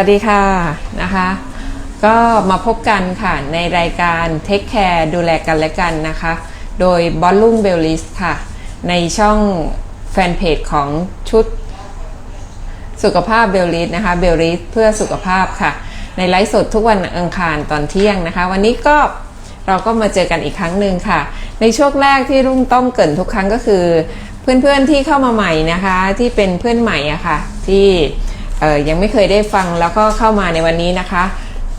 วัสดีค่ะนะคะ ก็มาพบกันค่ะในรายการเทคแคร์ดูแลกันและกันนะคะ โดยบอลลุ่งเบลลิสค่ะ ในช่องแฟนเพจของชุดสุขภาพเบลลิสนะคะเบลลิสเพื่อสุขภาพค่ะ ในไลฟ์สดทุกวันอังคารตอนเที่ยงนะคะ วันนี้ก็เราก็มาเจอกันอีกครั้งหนึ่งค่ะ ในช่วงแรกที่รุ่งต้องเกินทุกครั้งก็คือ เพื่อนๆที่เข้ามาใหม่นะคะ ที่เป็นเพื่อนใหม่อะค่ะ ที่ ยังไม่เคยได้ฟังแล้วก็เข้ามาในวันนี้นะคะ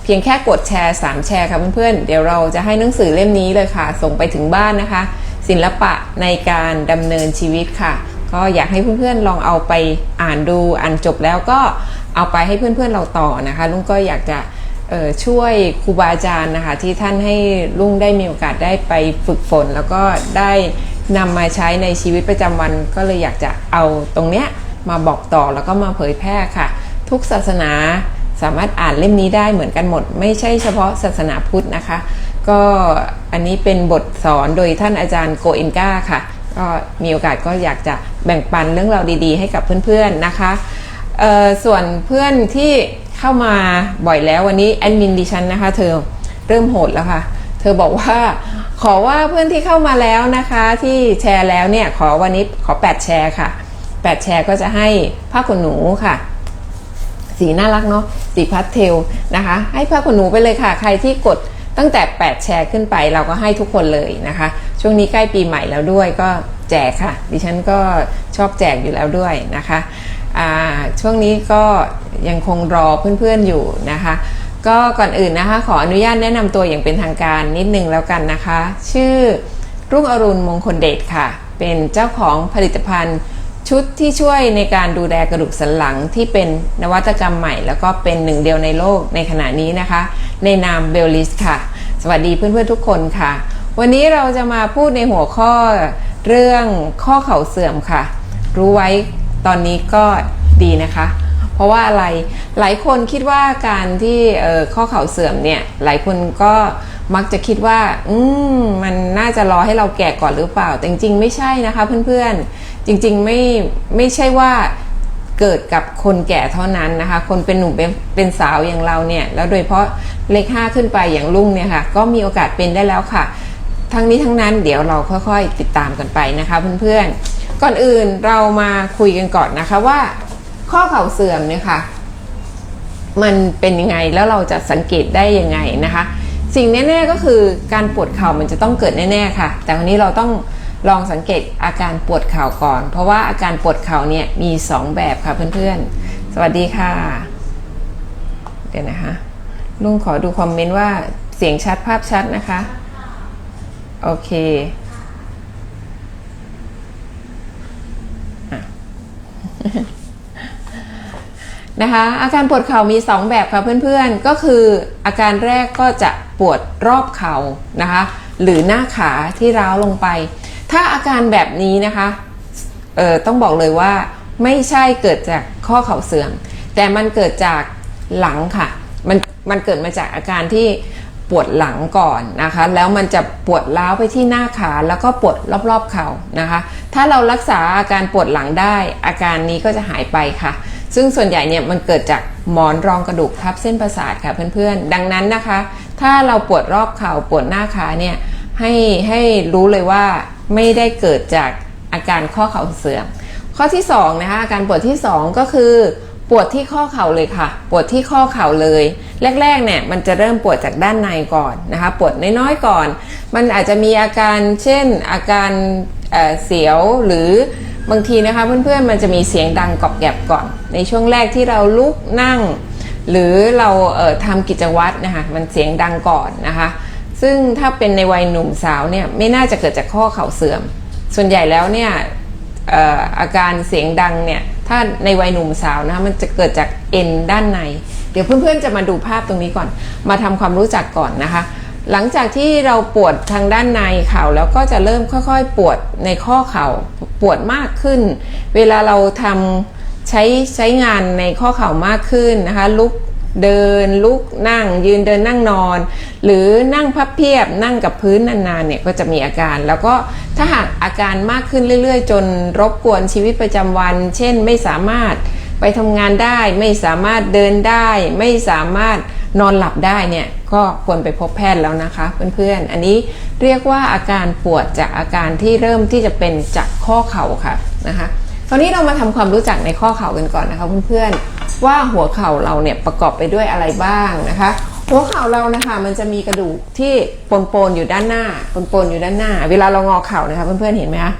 เพียงแค่กดแชร์ 3 แชร์ค่ะเพื่อนๆ เดี๋ยวเราจะให้หนังสือเล่มนี้เลยค่ะ ส่งไปถึงบ้านนะคะ ศิลปะในการดำเนินชีวิตค่ะ ก็อยากให้เพื่อนๆลองเอาไปอ่านดูอ่านจบแล้วก็เอาไปให้เพื่อนๆเราต่อนะคะลุงก็อยากจะช่วยครูบาอาจารย์นะคะที่ท่านให้ลุงได้มีโอกาสได้ไปฝึกฝน แล้วก็ได้นำมาใช้ในชีวิตประจำวัน ก็เลยอยากจะเอาตรงเนี้ยมาบอกต่อแล้วก็มาเผยแพร่ค่ะ ทุกศาสนาสามารถอ่านเล่มนี้ได้เหมือนกันหมด ไม่ใช่เฉพาะศาสนาพุทธนะคะ ก็อันนี้เป็นบทสอนโดยท่านอาจารย์โกเอนกาค่ะ ก็มีโอกาสก็อยากจะแบ่งปันเรื่องราวดีๆ ให้กับเพื่อนๆนะคะส่วนเพื่อนที่เข้ามาบ่อยแล้ววันนี้แอดมินดิฉันนะคะ เธอเริ่มโหดแล้วค่ะ เธอบอกว่าขอว่าเพื่อนที่เข้ามาแล้วนะคะ ที่แชร์แล้วเนี่ยขอวันนี้ขอ 8 แชร์ค่ะ 8 แชร์ก็จะให้ผ้าขนหนูค่ะ สีน่ารักเนาะสีพัสเทลนะคะ ให้ผ้าขนหนูไปเลยค่ะ ใครที่กดตั้งแต่ 8 แชร์ขึ้นไปเราก็ให้ทุกคนเลยนะคะ ช่วงนี้ใกล้ปีใหม่แล้วด้วยก็แจกค่ะ ดิฉันก็ชอบแจกอยู่แล้วด้วยนะคะช่วงนี้ก็ยังคงรอเพื่อนๆอยู่นะคะ ก็ก่อนอื่นนะคะ ขออนุญาตแนะนำตัวอย่างเป็นทางการนิดนึงแล้วกันนะคะ ชื่อรุ่งอรุณมงคลเดชค่ะ เป็นเจ้าของผลิตภัณฑ์ ชุดที่ช่วยในการดูแลกระดูกสันหลังที่เป็นนวัตกรรมใหม่ แล้วก็เป็นหนึ่งเดียวในโลกในขณะนี้นะคะ ในนามเบลลิสค่ะ สวัสดีเพื่อนๆทุกคนค่ะ วันนี้เราจะมาพูดในหัวข้อเรื่องข้อเข่าเสื่อมค่ะ รู้ไว้ตอนนี้ก็ดีนะคะ เพราะว่าอะไรหลายคนคิดว่าการที่ข้อเข่าเสื่อมเนี่ยหลายคนก็มักจะคิดว่า อืมมันน่าจะรอให้เราแก่ก่อนหรือเปล่า แต่จริงๆไม่ใช่นะคะเพื่อนๆ จริงๆไม่ไม่ใช่ว่าเกิดกับคนแก่เท่านั้นนะคะ คนเป็นหนุ่มเป็นเป็นสาวอย่างเราเนี่ย แล้วโดยเฉพาะเลขห้าขึ้นไปอย่างลุงเนี่ยค่ะ ก็มีโอกาสเป็นได้แล้วค่ะ ทั้งนี้ทั้งนั้นเดี๋ยวเราค่อยๆ ติดตามกันไปนะคะเพื่อนๆ ก่อนอื่นเรามาคุยกันก่อนนะคะว่า ข้อเข่าเสื่อมเนี่ยค่ะ มันเป็นยังไงแล้วเราจะสังเกตได้ยังไงนะคะ สิ่งแน่ๆก็คือการปวดเข่ามันจะต้องเกิดแน่ๆค่ะ แต่วันนี้เราต้อง ลองสังเกตอาการปวดเข่าก่อน เพราะว่าอาการปวดเข่าเนี่ยมี 2 แบบค่ะเพื่อนๆ สวัสดีค่ะ เดี๋ยวนะคะ ลุงขอดูคอมเมนต์ว่าเสียงชัดภาพชัดนะคะ โอเคนะคะอาการปวดเข่ามี 2 แบบค่ะเพื่อนๆ ก็คืออาการแรกก็จะปวดรอบเข่านะคะ หรือหน้าขาที่ร้าวลงไป ถ้าอาการแบบนี้นะคะเออต้องบอกเลยว่าไม่ใช่เกิดจากข้อเข่าเสื่อม แต่มันเกิดจากหลังค่ะ มันมันเกิดมาจากอาการที่ปวดหลังก่อนนะคะ แล้วมันจะปวดล้าวไปที่หน้าขาแล้วก็ปวดรอบๆเข่านะคะ ถ้าเรารักษาอาการปวดหลังได้ อาการนี้ก็จะหายไปค่ะ ซึ่งส่วนใหญ่เนี่ยมันเกิดจากหมอนรองกระดูกทับเส้นประสาทค่ะเพื่อนๆ ดังนั้นนะคะ ถ้าเราปวดรอบเข่าปวดหน้าขาเนี่ย ให้ให้รู้เลยว่าไม่ได้เกิดจากอาการข้อเข่าเสื่อม ข้อที่2นะคะอาการปวดที่ 2 ก็คือ ปวดที่ข้อเข่าเลยค่ะ ปวดที่ข้อเข่าเลย แรกๆเนี่ยมันจะเริ่มปวดจากด้านในก่อนนะคะ ปวดน้อยๆก่อน มันอาจจะมีอาการเช่นอาการเเสียวหรือบางทีนะคะเพื่อนๆมันจะมีเสียงดังกรอบแกรบก่อน ในช่วงแรกที่เราลุกนั่ง หรือเราเทำกิจวัตรนะคะมันเสียงดังก่อนนะคะ ซึ่งถ้าเป็นในวัยหนุ่มสาวเนี่ยไม่น่าจะเกิดจากข้อเข่าเสื่อม ส่วนใหญ่แล้วเนี่ยเอ่ออาการเสียงดังเนี่ยถ้าในวัยหนุ่มสาวนะคะมันจะเกิดจากเอ็นด้านใน เดี๋ยวเพื่อนๆจะมาดูภาพตรงนี้ก่อน มาทำความรู้จักก่อนนะคะ หลังจากที่เราปวดทางด้านในเข่าแล้วก็จะเริ่มค่อยๆ ปวดในข้อเข่าปวดมากขึ้น เวลาเราทำใช้ใช้งานในข้อเข่ามากขึ้นนะคะลุก เดินลุกนั่ง ยืนเดินนั่งนอน หรือนั่งพับเพียบนั่งกับพื้นนานๆเนี่ยก็จะมีอาการ แล้วก็ถ้าหากอาการมากขึ้นเรื่อยๆ จนรบกวนชีวิตประจำวัน เช่นไม่สามารถไปทำงานได้ ไม่สามารถเดินได้ ไม่สามารถนอนหลับได้เนี่ยก็ควรไปพบแพทย์แล้วนะคะเพื่อนๆ อันนี้เรียกว่าอาการปวดจากอาการที่เริ่มที่จะเป็นจากข้อเข่าค่ะนะคะ คราวนี้เรามาทำความรู้จักในข้อเข่ากันก่อนนะคะเพื่อนๆว่าหัวเข่าเราเนี่ยประกอบไปด้วยอะไรบ้างนะคะ หัวเข่าเรานะคะมันจะมีกระดูกที่ปนๆอยู่ด้านหน้าปนๆอยู่ด้านหน้า เวลาเรางอเข่านะคะเพื่อนๆเห็นไหมคะ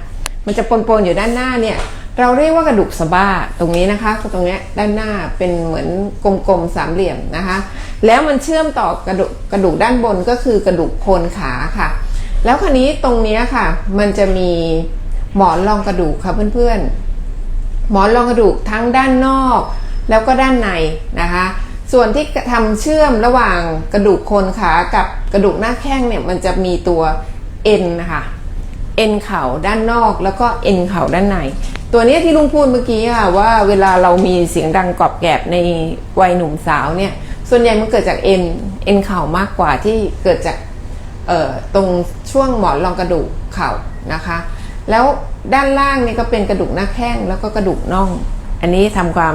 มันจะปนๆอยู่ด้านหน้าเนี่ยเราเรียกว่ากระดูกสะบ้าตรงนี้นะคะตรงนี้ด้านหน้าเป็นเหมือนกลมๆสามเหลี่ยมนะคะ แล้วมันเชื่อมต่อกระดูกกระดูกด้านบนก็คือกระดูกโคนขาค่ะ แล้วคราวนี้ตรงนี้ค่ะ มันจะมีหมอนรองกระดูกค่ะเพื่อนๆ หมอนรองกระดูกทั้งด้านนอก แล้วก็ด้านในนะคะ ส่วนที่ทำเชื่อมระหว่างกระดูกโคนขากับกระดูกหน้าแข้งเนี่ยมันจะมีตัวเอ็นนะคะเอ็นเข่าด้านนอกแล้วก็เอ็นเข่าด้านใน ตัวนี้ที่ลุงพูดเมื่อกี้ค่ะว่าเวลาเรามีเสียงดังกรอบแกรบในวัยหนุ่มสาวเนี่ยส่วนใหญ่มันเกิดจากเอ็นเอ็นเข่ามากกว่าที่เกิดจากตรงช่วงหมอนรองกระดูกเข่านะคะ แล้ว ด้านล่างนี่ก็เป็นกระดูกหน้าแข้งแล้วก็กระดูกน่อง อันนี้ทำความ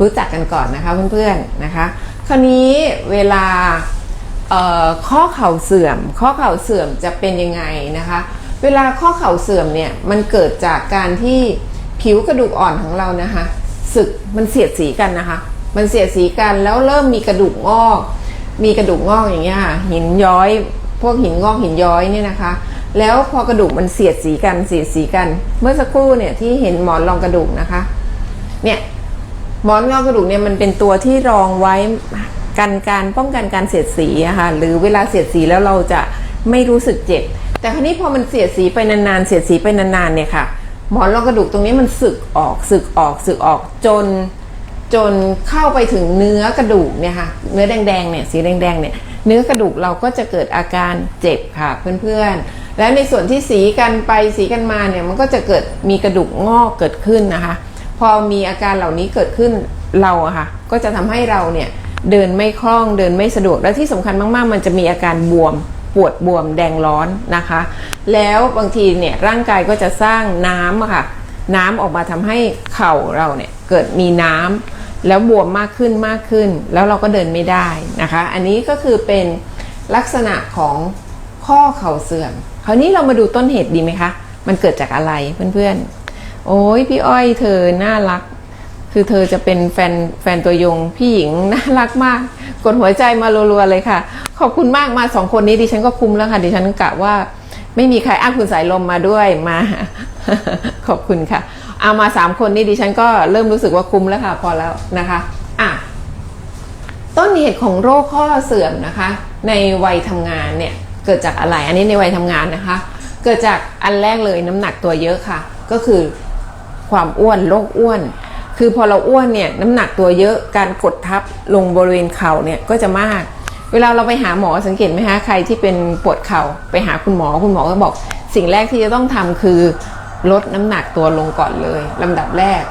รู้จักกันก่อนนะคะเพื่อนๆนะคะ คราวนี้เวลาข้อเข่าเสื่อม ข้อเข่าเสื่อมจะเป็นยังไงนะคะ เวลาข้อเข่าเสื่อมเนี่ยมันเกิดจากการที่ผิวกระดูกอ่อนของเรานะคะสึกมันเสียดสีกันนะคะ มันเสียดสีกันแล้วเริ่มมีกระดูกงอก มีกระดูกงอกอย่างเงี้ยค่ะหินย้อย พวกหินงอกหินย้อยเนี่ยนะคะ แล้วพอกระดูกมันเสียดสีกันเสียดสีกัน เมื่อสักครู่เนี่ยที่เห็นหมอนรองกระดูกนะคะ เนี่ยหมอนรองกระดูกเนี่ยมันเป็นตัวที่รองไว้กันการป้องกันการเสียดสีอะค่ะหรือเวลาเสียดสีแล้วเราจะไม่รู้สึกเจ็บ แต่ครนี้พอมันเสียดสีไปนานๆเสียดสีไปนานๆเนี่ยค่ะ หมอนรองกระดูกตรงนี้มันสึกออกสึกออกสึกออกจนจนเข้าไปถึงเนื้อกระดูกเนี่ยค่ะเนื้อแดงๆเนี่ยสีแดงๆเนี่ยเนื้อกระดูกเราก็จะเกิดอาการเจ็บค่ะเพื่อนๆ และในส่วนที่สีกันไปสีกันมาเนี่ยมันก็จะเกิดมีกระดูกงอกเกิดขึ้นนะคะ พอมีอาการเหล่านี้เกิดขึ้นเราอะค่ะก็จะทำให้เราเนี่ยเดินไม่คล่องเดินไม่สะดวกและที่สำคัญมาก ๆ มันจะมีอาการบวมปวดบวมแดงร้อนนะคะ แล้วบางทีเนี่ยร่างกายก็จะสร้างน้ำอะค่ะน้ำออกมาทำให้เข่าเราเนี่ยเกิดมีน้ำแล้วบวมมากขึ้นมากขึ้น แล้วเราก็เดินไม่ได้นะคะ อันนี้ก็คือเป็นลักษณะของข้อเข่าเสื่อม คราวนี้เรามาดูต้นเหตุดีไหมคะ มันเกิดจากอะไรเพื่อนๆ โอ้ยพี่อ้อยเธอน่ารัก คือเธอจะเป็นแฟนแฟนตัวยง พี่หญิงน่ารักมาก กดหัวใจมารัวๆเลยค่ะ ขอบคุณมากมาสองคนนี้ดิฉันก็คุ้มแล้วค่ะ ดิฉันกะว่าไม่มีใครอ้างคุณสายลมมาด้วยมา ขอบคุณค่ะ เอามาสามคนนี้ดิฉันก็เริ่มรู้สึกว่าคุ้มแล้วค่ะ พอแล้วนะคะอะต้นเหตุของโรคข้อเสื่อมนะคะ ในวัยทำงานเนี่ย เกิดจากอะไร อันนี้ในวัยทำงานนะคะ เกิดจากอันแรกเลยน้ำหนักตัวเยอะค่ะ ก็คือความอ้วนโรคอ้วน คือพอเราอ้วนเนี่ยน้ำหนักตัวเยอะการกดทับลงบริเวณเข่าเนี่ยก็จะมาก เวลาเราไปหาหมอสังเกตไหมคะใครที่เป็นปวดเข่าไปหาคุณหมอคุณหมอก็บอก สิ่งแรกที่จะต้องทำคือลดน้ำหนักตัวลงก่อนเลยลำดับแรก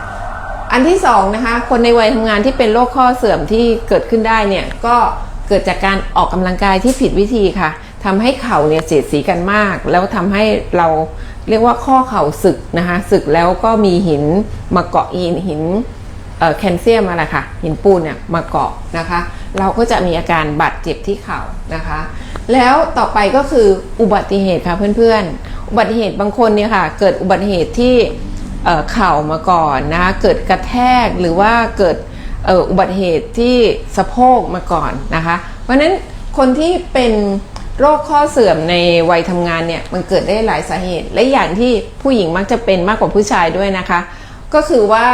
อันที่สองนะคะคนในวัยทำงานที่เป็นโรคข้อเสื่อมที่เกิดขึ้นได้เนี่ยก็เกิดจากการออกกำลังกายที่ผิดวิธีค่ะ ทำให้เข่าเนี่ยเสียดสีกันมาก แล้วทำให้เราเรียกว่าข้อเข่าสึกนะคะสึกแล้วก็มีหินมาเกาะหินหินแคลเซียมอะไรค่ะหินปูนเนี่ยมาเกาะนะคะ เราก็จะมีอาการบาดเจ็บที่เข่านะคะ แล้วต่อไปก็คืออุบัติเหตุค่ะเพื่อนๆ อุบัติเหตุบางคนเนี่ยค่ะเกิดอุบัติเหตุที่เข่ามาก่อนนะะเกิดกระแทกหรือว่าเกิดอุบัติเหตุที่สะโพกมาก่อนนะคะ เพราะฉะนั้นคนที่เป็น โรคข้อเสื่อมในวัยทำงานเนี่ยมันเกิดได้หลายสาเหตุ และอย่างที่ผู้หญิงมักจะเป็นมากกว่าผู้ชายด้วยนะคะ ก็คือว่า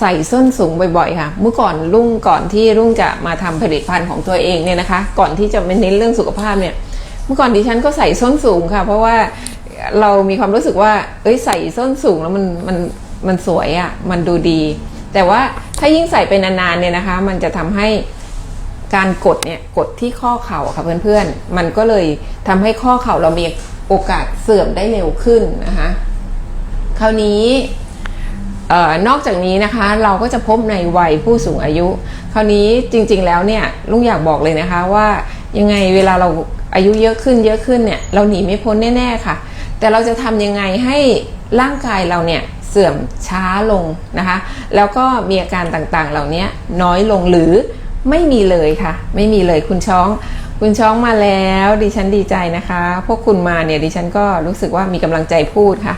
ใส่ส้นสูงบ่อยๆค่ะ เมื่อก่อนรุ่งก่อนที่รุ่งจะมาทำผลิตภัณฑ์ของตัวเองเนี่ยนะคะ ก่อนที่จะมาเน้นเรื่องสุขภาพเนี่ย เมื่อก่อนดิฉันก็ใส่ส้นสูงค่ะ เพราะว่าเรามีความรู้สึกว่า เอ้ยใส่ส้นสูงแล้วมันมันมันสวยอะ่ะมันดูดี แต่ว่าถ้ายิ่งใส่ไปนานๆเนี่ยนะคะ มันจะทำให้ การกดเนี่ยกดที่ข้อเข่าค่ะเพื่อนๆ มันก็เลยทำให้ข้อเข่าเรามีโอกาสเสื่อมได้เร็วขึ้นนะคะคราวนี้นอกจากนี้นะคะเราก็จะพบในวัยผู้สูงอายุ คราวนี้จริงๆแล้วเนี่ยลุงอยากบอกเลยนะคะว่ายังไงเวลาเราอายุเยอะขึ้นเยอะขึ้นเนี่ยเราหนีไม่พ้นแน่ๆค่ะ แต่เราจะทำยังไงให้ร่างกายเราเนี่ยเสื่อมช้าลงนะคะ แล้วก็มีอาการต่างๆเหล่านี้น้อยลงหรือ ไม่มีเลยค่ะ ไม่มีเลยคุณช้อง คุณช้องมาแล้วดิฉันดีใจนะคะ พวกคุณมาเนี่ยดิฉันก็รู้สึกว่ามีกำลังใจพูดค่ะ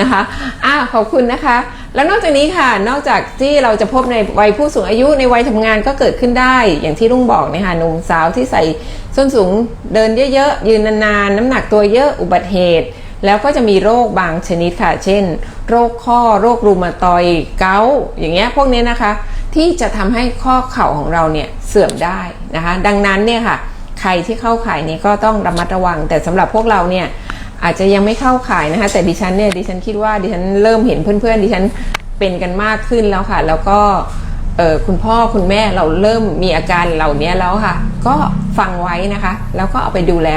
นะคะอ่าขอบคุณนะคะ แล้วนอกจากนี้ค่ะ นอกจากที่เราจะพบในวัยผู้สูงอายุในวัยทำงานก็เกิดขึ้นได้ อย่างที่ลุงบอกเนี่ยค่ะหนุ่มสาวที่ใส่ส้นสูงเดินเยอะๆยืนนานๆ น้ำหนักตัวเยอะอุบัติเหตุ แล้วก็จะมีโรคบางชนิดค่ะ เช่น โรคข้อโรครูมาตอยเกาอย่างเงี้ยพวกนี้นะคะ ที่จะทำให้ข้อเข่าของเราเนี่ยเสื่อมได้นะคะ ดังนั้นเนี่ยค่ะใครที่เข้าข่ายนี้ก็ต้องระมัดระวัง แต่สำหรับพวกเราเนี่ยอาจจะยังไม่เข้าข่ายนะคะ แต่ดิฉันเนี่ยดิฉันคิดว่าดิฉันเริ่มเห็นเพื่อนๆดิฉันเป็นกันมากขึ้นแล้วค่ะ แล้วก็คุณพ่อคุณแม่เราเริ่มมีอาการเหล่านี้แล้วค่ะ ก็ฟังไว้นะคะ แล้วก็เอาไปดูแล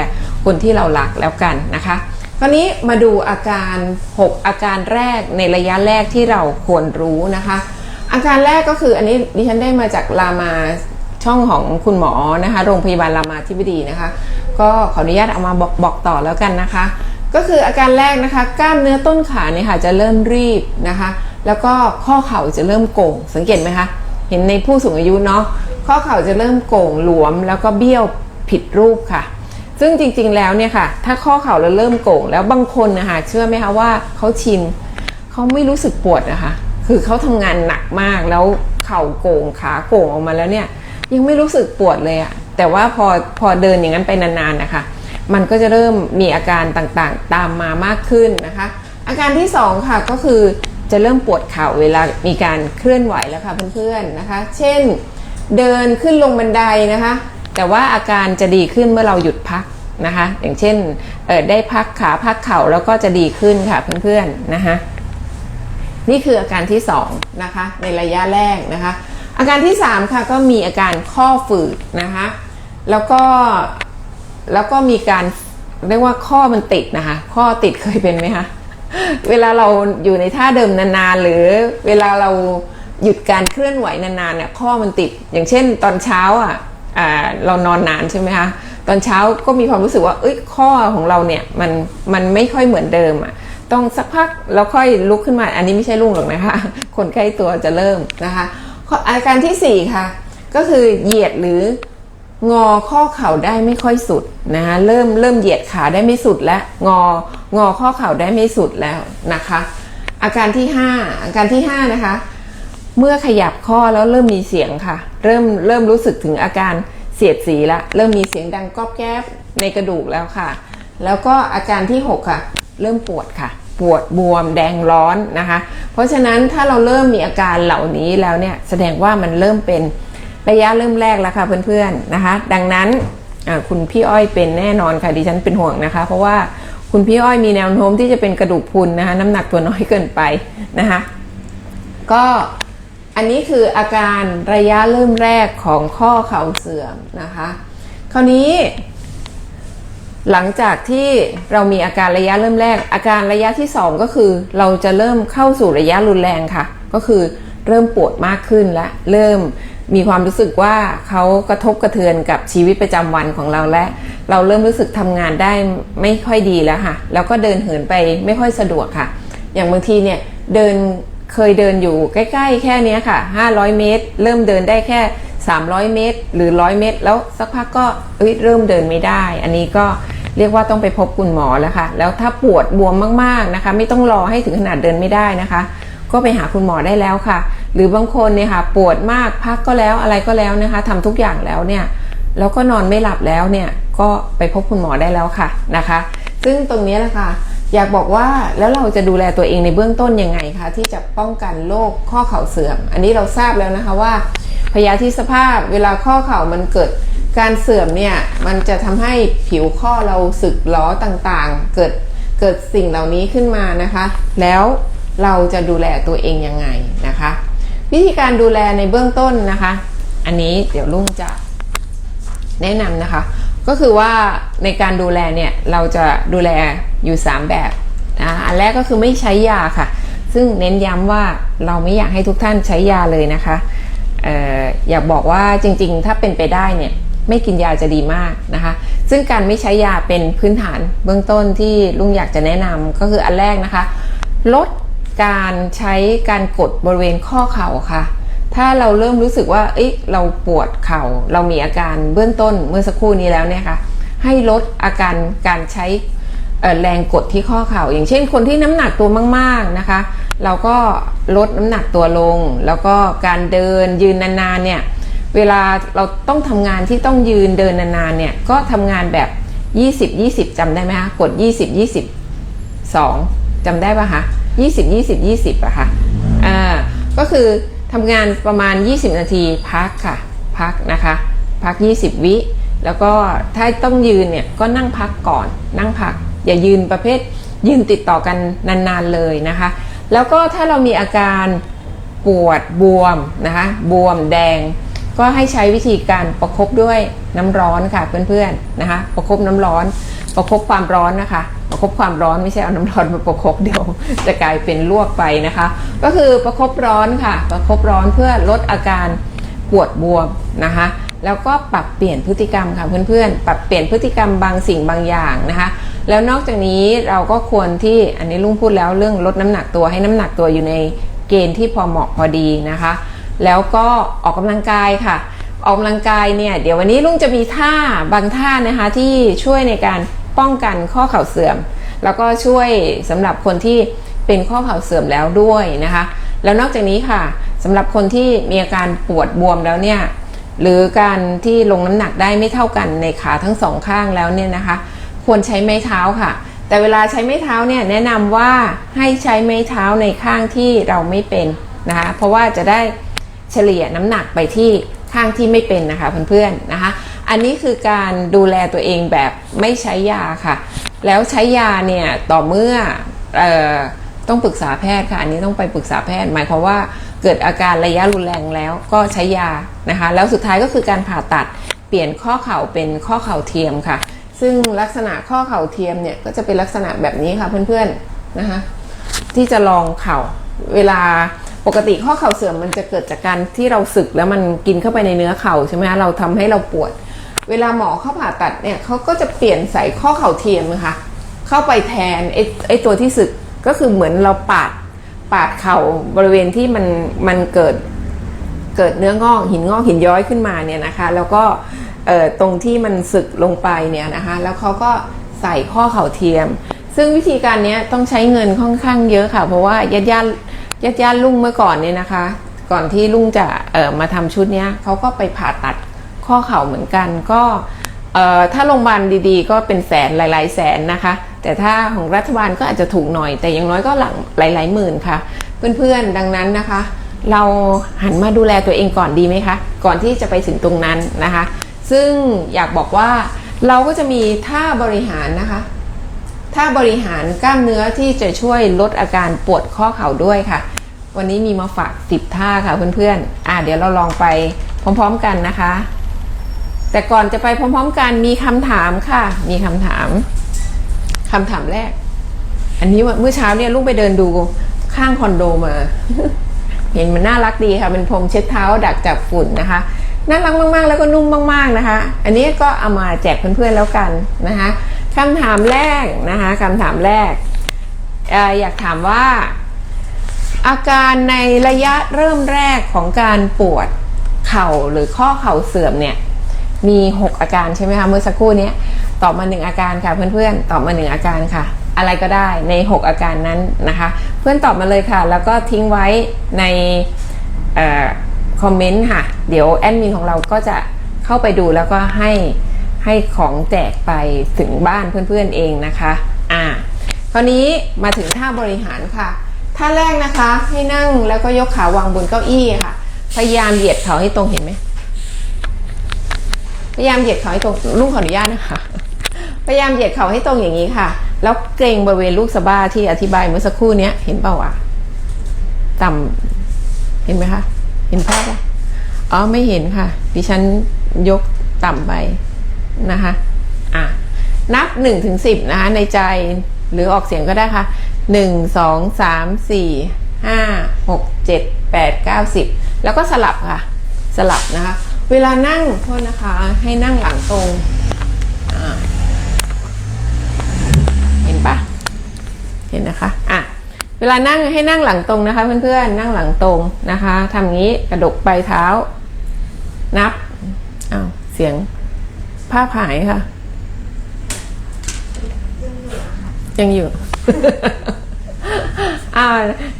คนที่เรารักแล้วกันนะคะ คราวนี้มาดูอาการ 6 อาการแรกในระยะแรกที่เราควรรู้นะคะ อาการแรกก็คืออันนี้ดิฉันได้มาจากรามาช่องของคุณหมอนะคะ โรงพยาบาลรามาธิบดีนะคะ ก็ขออนุญาตเอามาบอกบอกต่อแล้วกันนะคะ ก็คืออาการแรกนะคะ กล้ามเนื้อต้นขาเนี่ยค่ะจะเริ่มรีบนะคะ แล้วก็ข้อเข่าจะเริ่มโก่งสังเกตไหมคะเห็นในผู้สูงอายุเนาะข้อเข่าจะเริ่มโก่งหลวม แล้วก็เบี้ยวผิดรูปค่ะ ซึ่งจริงๆแล้วเนี่ยค่ะ ถ้าข้อเข่าเราเริ่มโก่งแล้วบางคนนะคะเชื่อไหมคะว่าเขาชินเขาไม่รู้สึกปวดนะคะ คือเขาทำงานหนักมากแล้วเข่าโก่งขาโก่งออกมาแล้วเนี่ย ยังไม่รู้สึกปวดเลยอะแต่ว่าพอพอเดินอย่างนั้นไปนานๆนะคะ มันก็จะเริ่มมีอาการต่างๆ ตามมามากขึ้นนะคะ อาการที่ 2 ค่ะก็คือจะเริ่มปวดเข่าเวลามีการเคลื่อนไหวแล้วค่ะเพื่อนๆนะคะ เช่น เดินขึ้นลงบันไดนะคะ แต่ว่าอาการจะดีขึ้นเมื่อเราหยุดพักนะคะ อย่างเช่นได้พักขาพักเข่าแล้วก็จะดีขึ้นค่ะเพื่อนๆนะคะนี่คืออาการที่2นะคะในระยะแรกนะคะ อาการที่3ค่ะก็มีอาการข้อฝืดนะคะแล้วก็แล้วก็มีการเรียกว่าข้อมันติดนะคะ ข้อติดเคยเป็นไหมคะเวลาเราอยู่ในท่าเดิมนานๆ หรือเวลาเราหยุดการเคลื่อนไหวนานๆเนี่ยข้อมันติด อย่างเช่น ตอนเช้าอะ เรานอนนานใช่ไหมคะตอนเช้าก็มีความรู้สึกว่าเอ้ยข้อของเราเนี่ยมันมันไม่ค่อยเหมือนเดิมอะต้องสักพักแล้วค่อยลุกขึ้นมา อันนี้ไม่ใช่ลุงหรอกนะคะ คนใกล้ตัวจะเริ่มนะคะอาการที่ 4 ค่ะ ก็คือเหยียดหรืองอข้อเข่าได้ไม่ค่อยสุดนะคะเริ่มเริ่มเหยียดขาได้ไม่สุดแล้วงองอข้อเข่าได้ไม่สุดแล้วนะคะ อาการที่ 5 อาการที่5นะคะ เมื่อขยับข้อแล้วเริ่มมีเสียงค่ะ เริ่มเริ่มรู้สึกถึงอาการเสียดสีละ เริ่มมีเสียงดังก๊อบแก๊บในกระดูกแล้วค่ะ แล้วก็อาการที่ 6 ค่ะ เริ่มปวดค่ะ ปวดบวมแดงร้อนนะคะ เพราะฉะนั้นถ้าเราเริ่มมีอาการเหล่านี้แล้วเนี่ยแสดงว่ามันเริ่มเป็นระยะเริ่มแรกแล้วค่ะเพื่อนๆนะคะ ดังนั้นคุณพี่อ้อยเป็นแน่นอนค่ะดิฉันเป็นห่วงนะคะ เพราะว่าคุณพี่อ้อยมีแนวโน้มที่จะเป็นกระดูกพุนนะคะน้ำหนักตัวน้อยเกินไปนะคะก็ อันนี้คืออาการระยะเริ่มแรกของข้อเข่าเสื่อมนะคะ คราวนี้ หลังจากที่เรามีอาการระยะเริ่มแรก อาการระยะที่ 2 ก็คือ เราจะเริ่มเข้าสู่ระยะรุนแรงค่ะ ก็คือเริ่มปวดมากขึ้นและเริ่มมีความรู้สึกว่าเขากระทบกระเทือนกับชีวิตประจำวันของเราและ เราเริ่มรู้สึกทำงานได้ไม่ค่อยดีแล้วค่ะ แล้วก็เดินเหินไปไม่ค่อยสะดวกค่ะ อย่างบางทีเนี่ยเดิน เคยเดินอยู่ใกล้ ๆ แค่นี้ค่ะ 500 เมตร เริ่มเดินได้แค่ 300 เมตร หรือ 100 เมตร แล้วสักพักก็เอ้ยเริ่มเดินไม่ได้ อันนี้ก็เรียกว่าต้องไปพบคุณหมอแล้วค่ะ แล้วถ้าปวดบวมมากๆนะคะ ไม่ต้องรอให้ถึงขนาดเดินไม่ได้นะคะ ก็ไปหาคุณหมอได้แล้วค่ะ หรือบางคนเนี่ยค่ะปวดมากพักก็แล้วอะไรก็แล้วนะคะทำทุกอย่างแล้วเนี่ยแล้วก็นอนไม่หลับแล้วเนี่ยก็ไปพบคุณหมอได้แล้วค่ะนะคะ ซึ่งตรงนี้แหละค่ะ อยากบอกว่าแล้วเราจะดูแลตัวเองในเบื้องต้นยังไงคะที่จะป้องกันโรคข้อเข่าเสื่อม อันนี้เราทราบแล้วนะคะว่าพยาธิสภาพเวลาข้อเข่ามันเกิดการเสื่อมเนี่ยมันจะทำให้ผิวข้อเราสึกหรอต่างๆ เกิดเกิดสิ่งเหล่านี้ขึ้นมานะคะ แล้วเราจะดูแลตัวเองยังไงนะคะ วิธีการดูแลในเบื้องต้นนะคะ อันนี้เดี๋ยวลุงจะแนะนำนะคะ ก็คือว่าในการดูแลเนี่ยเราจะดูแลอยู่ 3 แบบนะอันแรกก็คือไม่ใช้ยาค่ะ ซึ่งเน้นย้ำว่าเราไม่อยากให้ทุกท่านใช้ยาเลยนะคะอออยากบอกว่าจริงๆ ถ้าเป็นไปได้เนี่ยไม่กินยาจะดีมากนะคะ ซึ่งการไม่ใช้ยาเป็นพื้นฐานเบื้องต้นที่ลุงอยากจะแนะนำก็คืออันแรกนะคะ ลดการใช้การกดบริเวณข้อเข่าค่ะ ถ้าเราเริ่มรู้สึกว่า เอ๊ะเราปวดเข่า เรามีอาการเบื้องต้นเมื่อสักครู่นี้แล้วเนี่ยค่ะ ให้ลดอาการการใช้แรงกดที่ข้อเข่า อย่างเช่น คนที่น้ำหนักตัวมาก ๆนะคะ เราก็ลดน้ำหนักตัวลง แล้วก็การเดินยืนนานๆเนี่ย เวลาเราต้องทำงานที่ต้องยืนเดินนานๆเนี่ย ก็ทำงานแบบ 20 20จำได้ไหมคะ กด 20 20 2จำได้ปะคะ 20 20 20อะค่ะ อ่า ก็คือ ทำงานประมาณ 20 นาทีพักค่ะ พักนะคะ พัก 20 วิ แล้วก็ถ้าต้องยืนเนี่ยก็นั่งพักก่อน นั่งพัก อย่ายืนประเภทยืนติดต่อกันนานๆเลยนะคะ แล้วก็ถ้าเรามีอาการปวดบวมนะคะบวมแดง ก็ให้ใช้วิธีการประคบด้วยน้ำร้อนค่ะเพื่อนๆนะคะ ประคบน้ำร้อน ประคบความร้อนนะคะ ประคบความร้อนไม่ใช่เอาน้ำร้อนมาประคบเดี๋ยวจะกลายเป็นลวกไปนะคะ ก็คือประคบร้อนค่ะ ประคบร้อนเพื่อลดอาการปวดบวมนะคะ แล้วก็ปรับเปลี่ยนพฤติกรรมค่ะเพื่อนๆ ปรับเปลี่ยนพฤติกรรมบางสิ่งบางอย่างนะคะ แล้วนอกจากนี้เราก็ควรที่อันนี้ลุงพูดแล้วเรื่องลดน้ำหนักตัวให้น้ำหนักตัวอยู่ในเกณฑ์ที่พอเหมาะพอดีนะคะ แล้วก็ออกกำลังกายค่ะออกกำลังกายเนี่ยเดี๋ยววันนี้ลุงจะมีท่าบางท่านะคะที่ช่วยในการ ป้องกันข้อเข่าเสื่อม แล้วก็ช่วยสำหรับคนที่เป็นข้อเข่าเสื่อมแล้วด้วยนะคะ แล้วนอกจากนี้ค่ะสำหรับคนที่มีอาการปวดบวมแล้วเนี่ยหรือการที่ลงน้ำหนักได้ไม่เท่ากันในขาทั้งสองข้างแล้วเนี่ยนะคะ ควรใช้ไม้เท้าค่ะ แต่เวลาใช้ไม้เท้าเนี่ยแนะนำว่าให้ใช้ไม้เท้าในข้างที่เราไม่เป็นนะคะเพราะว่าจะได้เฉลี่ยน้ำหนักไปที่ข้างที่ไม่เป็นนะคะเพื่อนๆนะคะ อันนี้คือการดูแลตัวเองแบบไม่ใช้ยาค่ะ แล้วใช้ยาเนี่ยต่อเมื่อออต้องปรึกษาแพทย์ค่ะ อันนี้ต้องไปปรึกษาแพทย์ หมายความว่าเกิดอาการระยะรุนแรงแล้วก็ใช้ยานะคะ แล้วสุดท้ายก็คือการผ่าตัดเปลี่ยนข้อเข่าเป็นข้อเข่าเทียมค่ะ ซึ่งลักษณะข้อเข่าเทียมเนี่ยก็จะเป็นลักษณะแบบนี้ค่ะเพื่อนๆนะคะที่จะลองเข่าเวลาปกติข้อเข่าเสื่อมมันจะเกิดจากการที่เราสึกแล้วมันกินเข้าไปในเนื้อเข่าใช่ไหมคะเราทำให้เราปวด เวลาหมอเข้าผ่าตัดเนี่ยเขาก็จะเปลี่ยนใส่ข้อเข่าเทียมนะคะเข้าไปแทนไอ้ไอ้ตัวที่สึกก็คือเหมือนเราปาดปาดเข่าบริเวณที่มันมันเกิดเกิดเนื้องอกหินงอกหินย้อยขึ้นมาเนี่ยนะคะ แล้วก็ตรงที่มันสึกลงไปเนี่ยนะคะ แล้วเขาก็ใส่ข้อเข่าเทียม ซึ่งวิธีการนี้ต้องใช้เงินค่อนข้างเยอะค่ะ เพราะว่าญาติญาติญาติญาติลุงเมื่อก่อนเนี่ยนะคะ ก่อนที่ลุงจะมาทำชุดนี้เขาก็ไปผ่าตัด ข้อเข่าเหมือนกันก็ถ้าโรงพยาบาลดีๆ ก็เป็นแสนหลาย ๆ แสนนะคะ แต่ถ้าของรัฐบาลก็อาจจะถูกหน่อย แต่อย่างน้อยก็หลังหลาย ๆ หมื่นค่ะ เพื่อนๆดังนั้นนะคะ เราหันมาดูแลตัวเองก่อนดีไหมคะ ก่อนที่จะไปถึงตรงนั้นนะคะ ซึ่งอยากบอกว่าเราก็จะมีท่าบริหารนะคะท่าบริหารกล้ามเนื้อที่จะช่วยลดอาการปวดข้อเข่าด้วยค่ะ วันนี้มีมาฝาก 10 ท่าค่ะเพื่อนๆอะเดี๋ยวเราลองไปพร้อม ๆ กันนะคะ แต่ก่อนจะไปพร้อมๆกันมีคำถามค่ะ มีคำถามคำถามแรก อันนี้เมื่อเช้าเนี่ยลูกไปเดินดูข้างคอนโดมา เห็นมันน่ารักดีค่ะเป็นพรมเช็ดเท้าดักจับฝุ่นนะคะน่ารักมากๆ แล้วก็นุ่มมาก ๆนะคะ อันนี้ก็เอามาแจกเพื่อนๆแล้วกันนะคะคำถามแรกนะคะคำถามแรกออยากถามว่า อาการในระยะเริ่มแรกของการปวดเข่าหรือข้อเข่าเสื่อมเนี่ย มี 6 อาการใช่ไหมคะเมื่อสักครู่นี้ตอบมาหนึ่งอาการค่ะ เพื่อนๆตอบมาหนึ่งอาการค่ะ อะไรก็ได้ใน 6 อาการนั้นนะคะ เพื่อนตอบมาเลยค่ะ แล้วก็ทิ้งไว้ในคอมเมนต์ค่ะ เดี๋ยวแอดมินของเราก็จะเข้าไปดูแล้วก็ให้ให้ของแจกไปถึงบ้านเพื่อนๆเองนะคะอ่าคราวนี้มาถึงท่าบริหารค่ะท่าแรกนะคะให้นั่งแล้วก็ยกขาวางบนเก้าอี้ค่ะ พยายามเหยียดเขาให้ตรงเห็นไหม ยายามเหยียดเข่าให้ตรงลูกขออนุญาตนะคะ พยายามเหยียดเข่าให้ตรงอย่างนี้ค่ะ แล้วเกรงบริเวณลูกสะบ้าที่อธิบายเมื่อสักครู่เนี้ยเห็นเปล่าวะต่ำเห็นไหมคะ เห็นภาพปะอ๋อไม่เห็นค่ะ ดิฉันยกต่ำไปนะคะอะนับหนึ่งถึงสิบนะคะในใจหรือออกเสียงก็ได้ค่ะหนึ่งสองสามสี่ห้าหกเจ็ดแปดเก้าสิบแล้วก็สลับค่ะ สลับนะคะ เวลานั่งโทษนะคะ ให้นั่งหลังตรงอ่าเห็นปะเห็นนะคะอะเวลานั่งให้นั่งหลังตรงนะคะ เพื่อนๆนั่งหลังตรงนะคะทำงี้กระดกปลายเท้า นับอ้าวเสียงภาพหายค่ะ ยังอยู่อ่า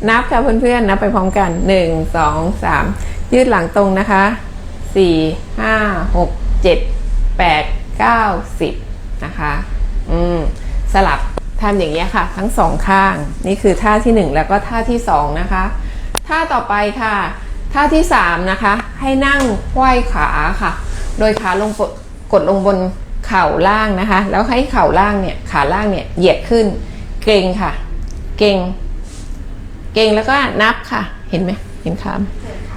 นับค่ะเพื่อนๆนับไปพร้อมกันหนึ่งสองสามยืดหลังตรงนะคะ สี่ห้าหกเจ็ดแปดเก้าสิบนะคะอืมสลับทำอย่างนี้ค่ะ ทั้งสองข้าง นี่คือท่าที่หนึ่งแล้วก็ท่าที่สองนะคะ ท่าต่อไปค่ะ ท่าที่สามนะคะ ให้นั่งไขว้ขาค่ะ โดยขาลงกดกดลงบนเข่าล่างนะคะ แล้วให้เข่าล่างเนี่ยขาล่างเนี่ยเหยียดขึ้น เกรงค่ะ เกรงเกรงแล้วก็นับค่ะ เห็นไหมเห็นคำนับหม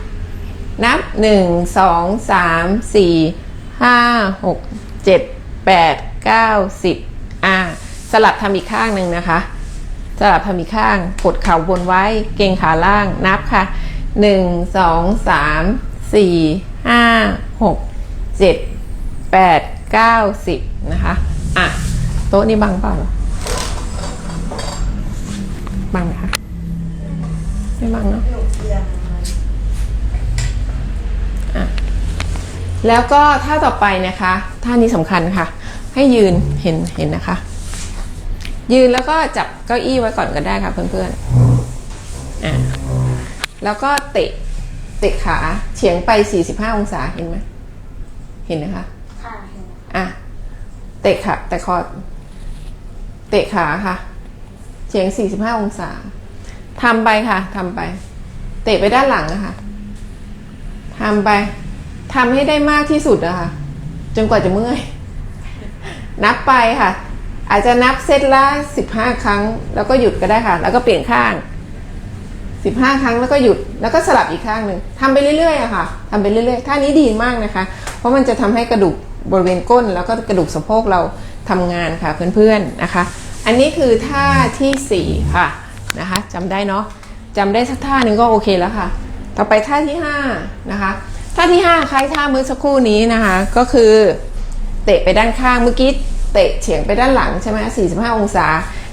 สี่ห้าหกเจ็ดแปดเก้าสิบอ่าสลับทำอีกข้างหนึ่งนะคะ สลับทำอีกข้างกดเข่าบนไว้เกรงขาล่างนับค่ะหนึ่งสองสามสี่ห้าหกเจ็ดแปดเก้าสิบนะคะ อะ โต๊ะนี้บังเปล่าบังไหมคะไม่บังเนาะอะ แล้วก็ท่าต่อไปนะคะท่านี้สำคัญค่ะ ให้ยืนเห็นเห็นนะคะ ยืนแล้วก็จับเก้าอี้ไว้ก่อนก็ได้ค่ะเพื่อนๆอะแล้วก็เตะเตะขาเฉียงไป 45 องศาเห็นไหมเห็นนะคะค่ะเห็นอะเตะขาแต่คอเตะขาค่ะเฉียง 45 องศาทำไปค่ะทำไป เตะไปด้านหลังอะค่ะทำไป ทำให้ได้มากที่สุดอะค่ะ จนกว่าจะเมื่อย นับไปค่ะ อาจจะนับเซตละ15ครั้ง แล้วก็หยุดก็ได้ค่ะ แล้วก็เปลี่ยนข้าง15ครั้งแล้วก็หยุดแล้วก็สลับอีกข้างหนึ่งทำไปเรื่อยๆอะค่ะทำไปเรื่อยๆท่านี้ดีมากนะคะ เพราะมันจะทำให้กระดูกบริเวณก้น แล้วก็กระดูกสะโพกเราทำงานค่ะเพื่อนๆนะคะ อันนี้คือท่าทีสี่4 ค่ะนะคะจำได้เนาะจำได้สักท่าหนึ่งก็โอเคแล้วค่ะ ต่อไปท่าที่ 5 นะคะ ท่าที่ 5คล้ายท่ามือสักครู่นี้นะคะ ก็คือเตะไปด้านข้างเมื่อกี้เตะเฉียงไปด้านหลังใช่ไหม45องศา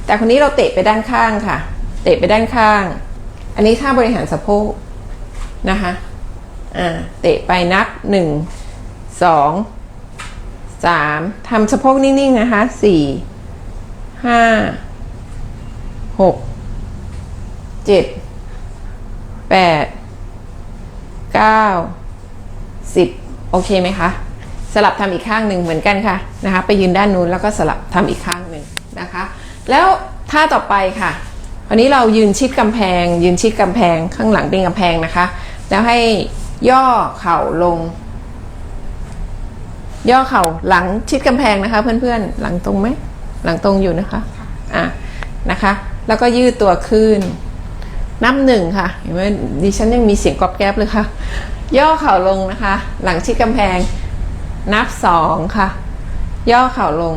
แต่คนนี้เราเตะไปด้านข้างค่ะ เตะไปด้านข้าง อันนี้ท่าบริหารสะโพกนะคะอ่าเตะไปนับหนึ่งสองสามทำสะโพกนิ่งๆนะคะสี่ห้าหกเจ็ดแปดเก้า สิบโอเคไหมคะ สลับทำอีกข้างหนึ่งเหมือนกันค่ะนะคะ ไปยืนด้านนู้นแล้วก็สลับทำอีกข้างหนึ่งนะคะ แล้วท่าต่อไปค่ะวันนี้เรายืนชิดกำแพง ยืนชิดกำแพงข้างหลังเป็นกำแพงนะคะ แล้วให้ย่อเข่าลง ย่อเข่าหลังชิดกำแพงนะคะ เพื่อนๆหลังตรงไหมหลังตรงอยู่นะคะอะนะคะ แล้วก็ยืดตัวขึ้นนับหนึ่งค่ะเห็นไหมดิฉันยังมีเสียงกรอบแก๊บเลยค่ะ ย่อเข่าลงนะคะ หลังชิดกำแพง นับสองค่ะ ย่อเข่าลง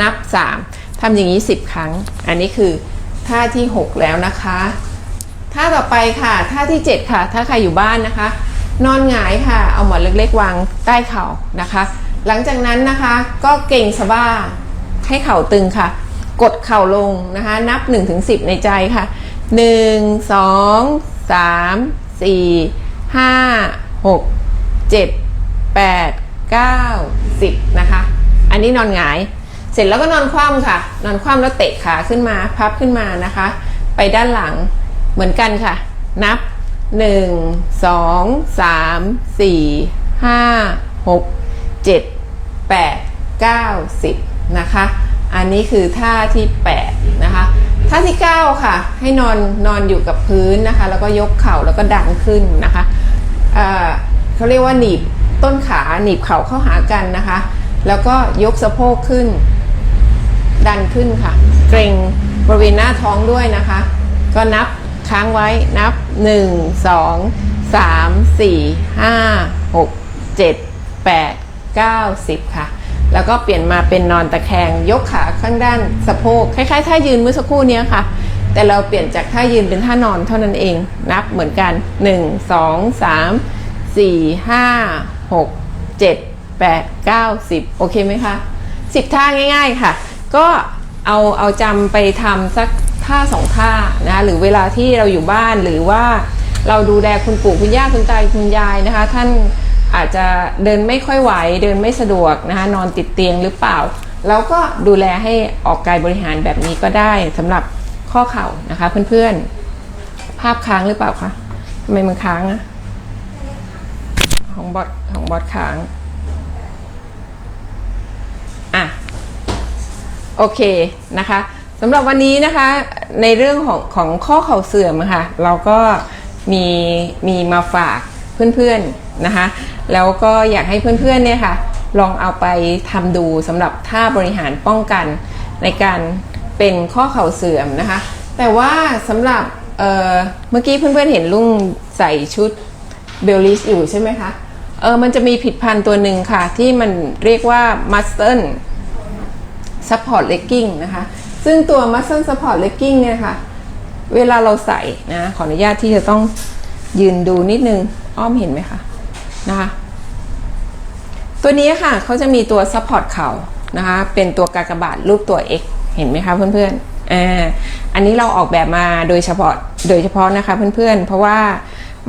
นับสามทำอย่างนี้สิบครั้ง อันนี้คือท่าที่หกแล้วนะคะท่าต่อไปค่ะท่าที่7ค่ะ ถ้าใครอยู่บ้านนะคะ นอนหงายค่ะ เอาหมอนเล็กๆวางใต้เข่านะคะ หลังจากนั้นนะคะก็เก่งสะบ้าให้เข่าตึงค่ะ กดเข่าลงนะคะ นับ1-10 ในใจค่ะ 1 2 3 4 5 6 7 8 9 10นะคะ อันนี้นอนหงาย เสร็จแล้วก็นอนคว่ำค่ะ นอนคว่ำแล้วเตะขาขึ้นมาพับขึ้นมานะคะ ไปด้านหลังเหมือนกันค่ะ นับ1 2 3 4 5 6 7 8 9 10นะคะ อันนี้คือท่าที่8นะคะ ท่าที่ 9 ค่ะ ให้นอนนอนอยู่กับพื้นนะคะ แล้วก็ยกเข่าแล้วก็ดันขึ้นนะคะเเขาเรียกว่าหนีบต้นขาหนีบเข่าเข้าหากันนะคะ แล้วก็ยกสะโพกขึ้น ดันขึ้นค่ะ เกรงบริเวณหน้าท้องด้วยนะคะ ก็นับค้างไว้นับ 1 2 3 4 5 6 7 8 9 10 ค่ะ แล้วก็เปลี่ยนมาเป็นนอนตะแคงยกขาข้างด้านสะโพกคล้ายๆท่ายืนเมื่อสักครู่นี้ค่ะ แต่เราเปลี่ยนจากท่ายืนเป็นท่านอนเท่านั้นเองนับเหมือนกัน 1 2 3 4 5 6 7 8 9 10 โอเคไหมคะ 10 ท่าง่าย ๆค่ะ ก็เอาเอาจำไปทำสักท่าสองท่านะหรือเวลาที่เราอยู่บ้านหรือว่าเราดูแลคุณปู่คุณย่าคุณตาคุณยายนะคะ ท่าน อาจจะเดินไม่ค่อยไหวเดินไม่สะดวกนะคะนอนติดเตียงหรือเปล่า เราก็ดูแลให้ออกกายบริหารแบบนี้ก็ได้สำหรับข้อเข่านะคะเพื่อนๆ ภาพค้างหรือเปล่าคะทำไมมันค้างอะของบอสของบอสค้างอะโอเคนะคะสำหรับวันนี้นะคะในเรื่องของของข้อเข่าเสื่อมอะค่ะเราก็มีมีมาฝาก เพื่อนๆนะคะ แล้วก็อยากให้เพื่อนๆเนี่ยค่ะ ลองเอาไปทำดูสำหรับท่าบริหารป้องกันในการเป็นข้อเข่าเสื่อมนะคะ แต่ว่าสำหรับเเมื่อกี้เพื่อนๆเห็นลุงใส่ชุดเบลลิสอยู่ใช่ไหมคะเออมันจะมีผิดพันธุ์ตัวหนึ่งค่ะ ที่มันเรียกว่ามัสเซิล support legging นะคะ ซึ่งตัว muscle support legging เนี่ยค่ะ เวลาเราใส่นะ ขออนุญาตที่จะต้องยืนดูนิดนึง อ้อมเห็นไหมคะนะคะ ตัวนี้ค่ะเขาจะมีตัว support เข่านะคะ เป็นตัวกากบาทรูปตัว X เห็นไหมคะเพื่อนๆอ่าอันนี้เราออกแบบมาโดยเฉพาะโดยเฉพาะนะคะเพื่อนๆ เพราะว่า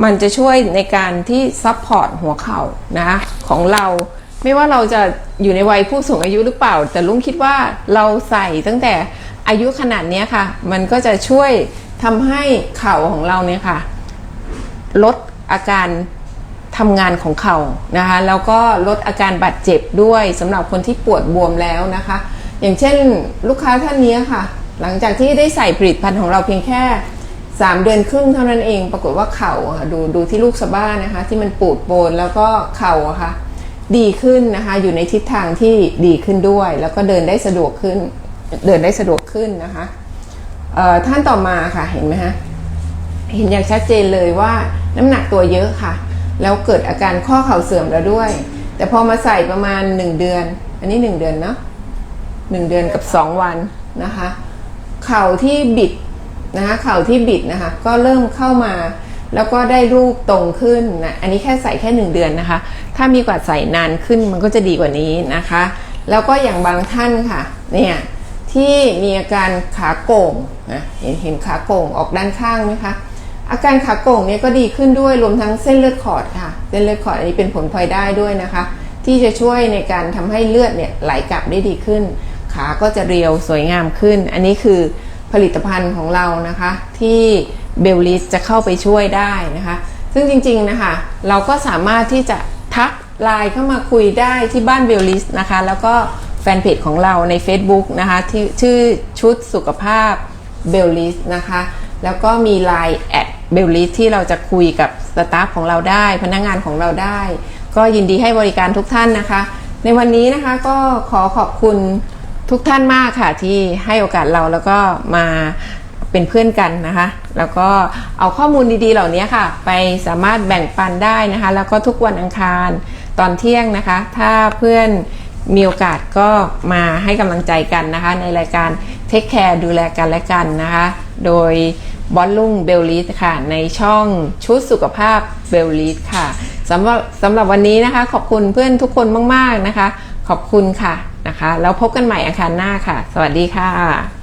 มันจะช่วยในการที่ support หัวเข่านะคะของเราไม่ว่าเราจะอยู่ในวัยผู้สูงอายุหรือเปล่า แต่ลุงคิดว่าเราใส่ตั้งแต่อายุขนาดนี้ค่ะ มันก็จะช่วยทำให้เข่าของเราเนี่ยค่ะ ลด อาการทำงานของเข่านะคะแล้วก็ลดอาการบาดเจ็บด้วยสำหรับคนที่ปวดบวมแล้วนะคะ อย่างเช่นลูกค้าท่านนี้ค่ะ หลังจากที่ได้ใส่ผลิตภัณฑ์ของเราเพียงแค่ 3 เดือนครึ่งเท่านั้นเอง ปรากฏว่าเข่าดูดูที่ลูกสะบ้านะคะ ที่มันปูดโปนแล้วก็เข่าค่ะ ดีขึ้นนะคะอยู่ในทิศทางที่ดีขึ้นด้วย แล้วก็เดินได้สะดวกขึ้น เดินได้สะดวกขึ้นนะคะท่านต่อมาค่ะเห็นไหมฮะ เห็นอย่างชัดเจนเลยว่าน้ำหนักตัวเยอะค่ะ แล้วเกิดอาการข้อเข่าเสื่อมแล้วด้วย แต่พอมาใส่ประมาณ 1 เดือน อันนี้ 1 เดือนเนาะหนึ่งเดือนกับ 2 วันนะคะ เข่าที่บิดนะคะเข่าที่บิดนะคะ ก็เริ่มเข้ามาแล้วก็ได้รูปตรงขึ้นนะ อันนี้แค่ใส่แค่ 1 เดือนนะคะ ถ้ามีกว่าใส่นานขึ้นมันก็จะดีกว่านี้นะคะ แล้วก็อย่างบางท่านค่ะ เนี่ย ที่มีอาการขาโก่งนะ เห็นเห็นขาโก่งออกด้านข้างไหมคะ อาการขาโก่งเนี่ยก็ดีขึ้นด้วยรวมทั้งเส้นเลือดขอดค่ะ เส้นเลือดขอดอันนี้เป็นผลพลอยได้ด้วยนะคะ ที่จะช่วยในการทำให้เลือดเนี่ยไหลกลับได้ดีขึ้น ขาก็จะเรียวสวยงามขึ้น อันนี้คือผลิตภัณฑ์ของเรานะคะ ที่เบลลิสจะเข้าไปช่วยได้นะคะ ซึ่งจริงๆนะคะ เราก็สามารถที่จะทักไลน์เข้ามาคุยได้ที่บ้านเบลลิสนะคะ แล้วก็แฟนเพจของเราใน Facebook นะคะที่ชื่อชุดสุขภาพเบลลิสนะคะ แล้วก็มี Line แอดเบลลิสที่เราจะคุยกับสตาฟของเราได้ พนักงานของเราได้ ก็ยินดีให้บริการทุกท่านนะคะ ในวันนี้นะคะก็ขอขอบคุณทุกท่านมากค่ะที่ให้โอกาสเราแล้วก็มาเป็นเพื่อนกันนะคะ แล้วก็เอาข้อมูลดีๆเหล่านี้ค่ะ ไปสามารถแบ่งปันได้นะคะ แล้วก็ทุกวันอังคารตอนเที่ยงนะคะ ถ้าเพื่อนมีโอกาสก็มาให้กำลังใจกันนะคะ ในรายการเทคแคร์ดูแลกันและกันนะคะ โดย บอลลุงเบลลิสค่ะ ในช่องชุดสุขภาพเบลลิสค่ะสำหรับสำหรับวันนี้นะคะ ขอบคุณเพื่อนทุกคนมาก ๆ นะคะ ขอบคุณค่ะนะคะ แล้วพบกันใหม่อังคารหน้าค่ะ สวัสดีค่ะ